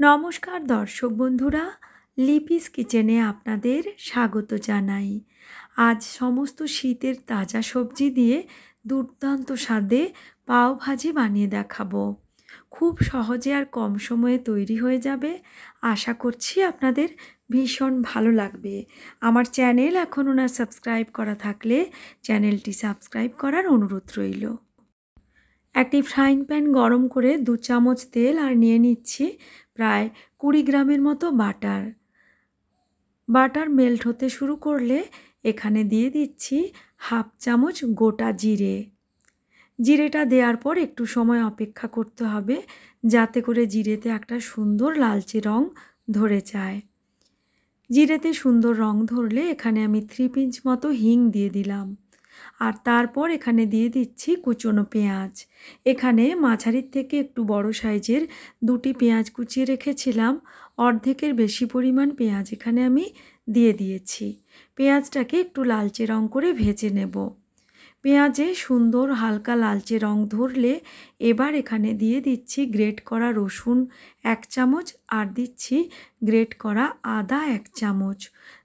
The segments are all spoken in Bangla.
নমস্কার দর্শক বন্ধুরা, লিপিস কিচেনে আপনাদের স্বাগত জানাই। আজ সমস্ত শীতের তাজা সবজি দিয়ে দুর্দান্ত স্বাদে পাও ভাজি বানিয়ে দেখাবো। খুব সহজে আর কম সময়ে তৈরি হয়ে যাবে। আশা করছি আপনাদের ভীষণ ভালো লাগবে। আমার চ্যানেল এখনও না সাবস্ক্রাইব করা থাকলে চ্যানেলটি সাবস্ক্রাইব করার অনুরোধ রইল। একটি ফ্রাইং প্যান গরম করে দু চামচ তেল আর নিয়ে নিচ্ছি প্রায় কুড়ি গ্রামের মতো বাটার। বাটার মেল্ট হতে শুরু করলে এখানে দিয়ে দিচ্ছি হাফ চামচ গোটা জিরে। জিরেটা দেওয়ার পর একটু সময় অপেক্ষা করতে হবে যাতে করে জিরেতে একটা সুন্দর লালচে রং ধরে যায়। জিরেতে সুন্দর রং ধরলে এখানে আমি থ্রি পিঞ্চ মতো হিং দিয়ে দিলাম। আর তারপর এখানে দিয়ে দিচ্ছি কুচনো পেঁয়াজ। এখানে মাঝারির থেকে একটু বড় সাইজের দুটি পেঁয়াজ কুচিয়ে রেখেছিলাম। অর্ধেকের বেশি পরিমাণ পেঁয়াজ এখানে আমি দিয়ে দিয়েছি। পেঁয়াজটাকে একটু লালচে রং করে ভেজে নেব। পেঁয়াজে সুন্দর হালকা লালচে রং ধরলে এবার এখানে দিয়ে দিচ্ছি গ্রেট করা রসুন এক চামচ আর দিচ্ছি গ্রেট করা আদা এক চামচ।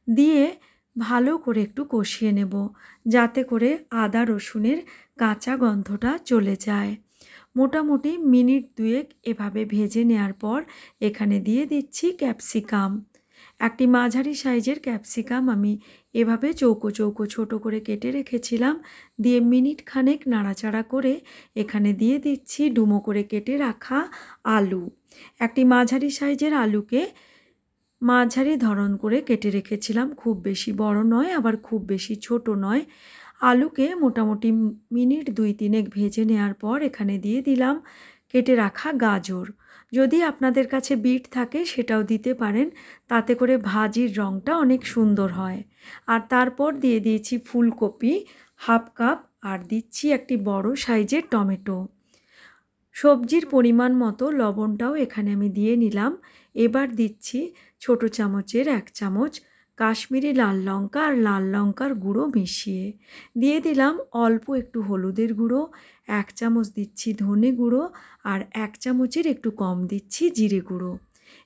দিয়ে ভালো করে একটু কষিয়ে নেব, যাতে করে আদা রসুনের কাঁচা গন্ধটা চলে যায়। মোটামুটি মিনিট দুয়েক এভাবে ভেজে নেওয়ার পর এখানে দিয়ে দিচ্ছি ক্যাপসিকাম। একটি মাঝারি সাইজের ক্যাপসিকাম আমি এভাবে চৌকো চৌকো ছোট করে কেটে রেখেছিলাম, দিয়ে মিনিট খানেক নাড়াচাড়া করে এখানে দিয়ে দিচ্ছি ডুমো করে কেটে রাখা আলু। একটি মাঝারি সাইজের আলুকে মাঝারি ধরন করে কেটে রেখেছিলাম। খুব বেশি বড় নয়, আবার খুব বেশি ছোট নয়। আলুকে মোটামুটি মিনিট দুই তিনেক ভেজে নেওয়ার পর এখানে দিয়ে দিলাম কেটে রাখা গাজর। যদি আপনাদের কাছে বিট থাকে সেটাও দিতে পারেন, তাতে করে ভাজির রঙটা অনেক সুন্দর হয়। আর তারপর দিয়ে দিয়েছি ফুলকপি, হাফ কাপ, আর দিচ্ছি একটি বড় সাইজের টমেটো। সবজির পরিমাণ মতো লবণটাও এখানে আমি দিয়ে নিলাম। এবার দিচ্ছি ছোট চামচের এক চামচ কাশ্মীরি লাল লঙ্কা আর লাল লঙ্কার গুঁড়ো মিশিয়ে। দিয়ে দিলাম অল্প একটু হলুদের গুঁড়ো, এক চামচ দিচ্ছি ধনে গুঁড়ো আর এক চামচের একটু কম দিচ্ছি জিরে গুঁড়ো।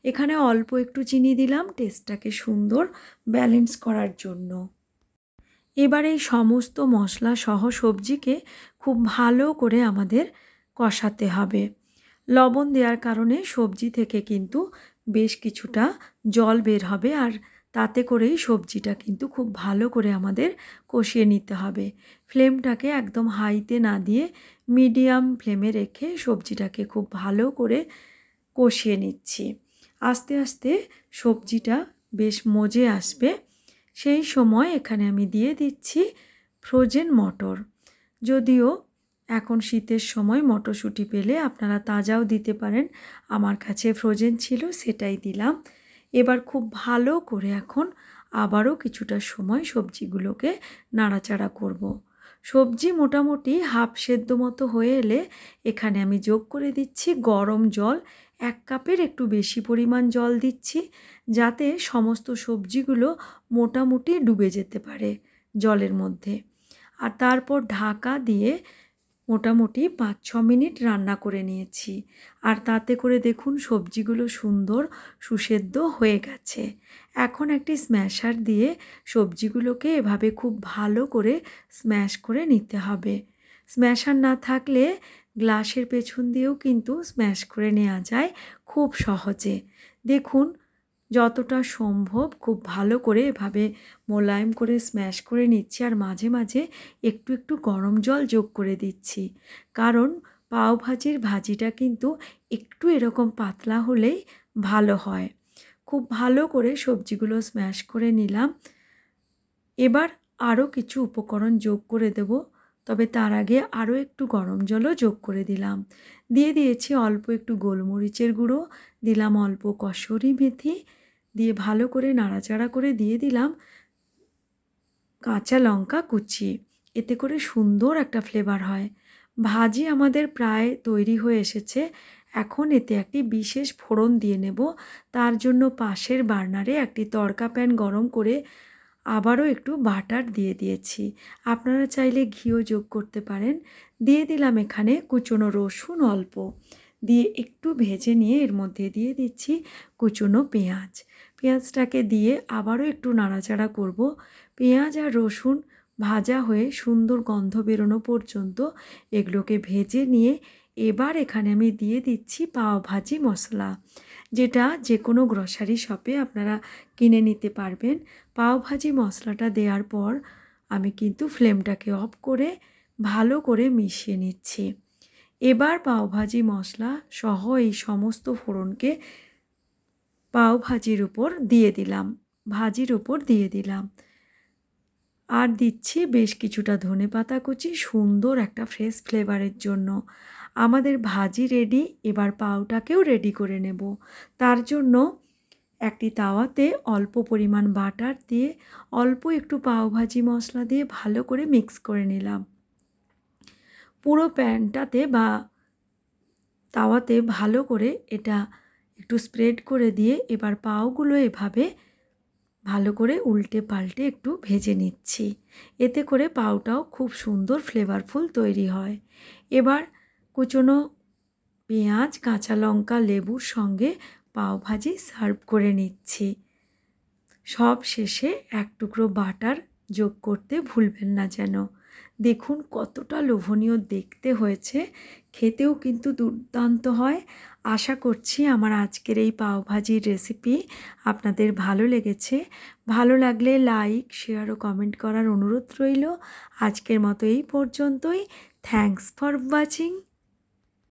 এখানে অল্প একটু চিনি দিলাম টেস্টটাকে সুন্দর ব্যালেন্স করার জন্য। এবার এই সমস্ত মশলা সহ সবজিকে খুব ভালো করে আমাদের কষাতে হবে। লবণ দেওয়ার কারণে সবজি থেকে কিন্তু বেশ কিছুটা জল বের হবে আর তাতে করেই সবজিটা কিন্তু খুব ভালো করে আমাদের কষিয়ে নিতে হবে। ফ্লেমটাকে একদম হাইতে না দিয়ে মিডিয়াম ফ্লেমে রেখে সবজিটাকে খুব ভালো করে কষিয়ে নিচ্ছি। আস্তে আস্তে সবজিটা বেশ মজে আসবে। সেই সময় এখানে আমি দিয়ে দিচ্ছি ফ্রোজেন মটর। যদিও এখন শীতের সময় মটরশুঁটি পেলে আপনারা তাজাও দিতে পারেন। আমার কাছে ফ্রোজেন ছিল, সেটাই দিলাম। এবার খুব ভালো করে এখন আবারও কিছুটা সময় সবজিগুলোকে নাড়াচাড়া করব। সবজি মোটামুটি হাফ সেদ্ধ মতো হয়ে এলে এখানে আমি যোগ করে দিচ্ছি গরম জল। এক কাপের একটু বেশি পরিমাণ জল দিচ্ছি যাতে সমস্ত সবজিগুলো মোটামুটি ডুবে যেতে পারে জলের মধ্যে। আর তারপর ঢাকা দিয়ে মোটামুটি পাঁচ ছ মিনিট রান্না করে নিয়েছি। আর তাতে করে দেখুন সবজিগুলো সুন্দর, সুসেদ্ধ হয়ে গেছে। এখন একটি স্ম্যাশার দিয়ে সবজিগুলোকে এভাবে খুব ভালো করে স্ম্যাশ করে নিতে হবে। স্ম্যাশার না থাকলে গ্লাসের পেছন দিয়েও কিন্তু স্ম্যাশ করে নেওয়া যায় খুব সহজে। দেখুন যতটা সম্ভব খুব ভালো করে এভাবে মোলায়েম করে স্ম্যাশ করে নিচ্ছি আর মাঝে মাঝে একটু একটু গরম জল যোগ করে দিচ্ছি। কারণ পাও ভাজির ভাজিটা কিন্তু একটু এরকম পাতলা হলেই ভালো হয়। খুব ভালো করে সবজিগুলো স্ম্যাশ করে নিলাম। এবার আরও কিছু উপকরণ যোগ করে দেব, তবে তার আগে আরও একটু গরম জলও যোগ করে দিলাম। দিয়ে দিয়েছি অল্প একটু গোলমরিচের গুঁড়ো, দিলাম অল্প কসরি মেথি দিয়ে ভালো করে নাড়াচাড়া করে দিয়ে দিলাম কাঁচা লঙ্কা কুচি। এতে করে সুন্দর একটা ফ্লেভার হয়। ভাজি আমাদের প্রায় তৈরি হয়ে এসেছে। এখন এতে একটি বিশেষ ফোড়ন দিয়ে নেব। তার জন্য পাশের বার্নারে একটি তড়কা প্যান গরম করে আবারও একটু বাটার দিয়ে দিয়েছি। আপনারা চাইলে ঘিও যোগ করতে পারেন। দিয়ে দিলাম এখানে কুচনো রসুন অল্প। দিয়ে একটু ভেজে নিয়ে এর মধ্যে দিয়ে দিচ্ছি কুচুনো পেঁয়াজ। পেঁয়াজটাকে দিয়ে আবারও একটু নাড়াচাড়া করব। পেঁয়াজ আর রসুন ভাজা হয়ে সুন্দর গন্ধ বেরোনো পর্যন্ত এগুলোকে ভেজে নিয়ে এবার এখানে আমি দিয়ে দিচ্ছি পাও ভাজি মশলা, যেটা যে কোনো গ্রসারি শপে আপনারা কিনে নিতে পারবেন। পাও ভাজি মশলাটা দেওয়ার পর আমি কিন্তু ফ্লেমটাকে অফ করে ভালো করে মিশিয়ে নিচ্ছি। এবার পাওভাজি মশলা সহ এই সমস্ত ফোড়নকে পাও ভাজির উপর দিয়ে দিলাম, ভাজির উপর দিয়ে দিলাম। আর দিচ্ছি বেশ কিছুটা ধনে পাতা কুচি, সুন্দর একটা ফ্রেশ ফ্লেভারের জন্য। আমাদের ভাজি রেডি এবার পাউটাকেও রেডি করে নেব। তার জন্য একটি তাওয়াতে অল্প পরিমাণ বাটার দিয়ে অল্প একটু পাও ভাজি মশলা দিয়ে ভালো করে মিক্স করে নিলাম। পুরো প্যানটাতে বা তাওয়াতে ভালো করে এটা একটু স্প্রেড করে দিয়ে এবার পাওগুলো এভাবে ভালো করে উল্টে পাল্টে একটু ভেজে নিচ্ছি। এতে করে পাওটাও খুব সুন্দর ফ্লেভারফুল তৈরি হয়। এবার কুচনো পেঁয়াজ, কাঁচা লঙ্কা, লেবুর সঙ্গে পাও ভাজি সার্ভ করে নিচ্ছি। সব শেষে এক টুকরো বাটার যোগ করতে ভুলবেন না যেন। দেখুন কতটা লোভনীয় দেখতে হয়েছে। খেতেও কিন্তু দুর্দান্ত হয়। আশা করছি আমার আজকের এই পাওভাজির রেসিপি আপনাদের ভালো লেগেছে। ভালো লাগলে লাইক শেয়ার ও কমেন্ট করার অনুরোধ রইল। আজকের মতো এই পর্যন্তই। Thanks for watching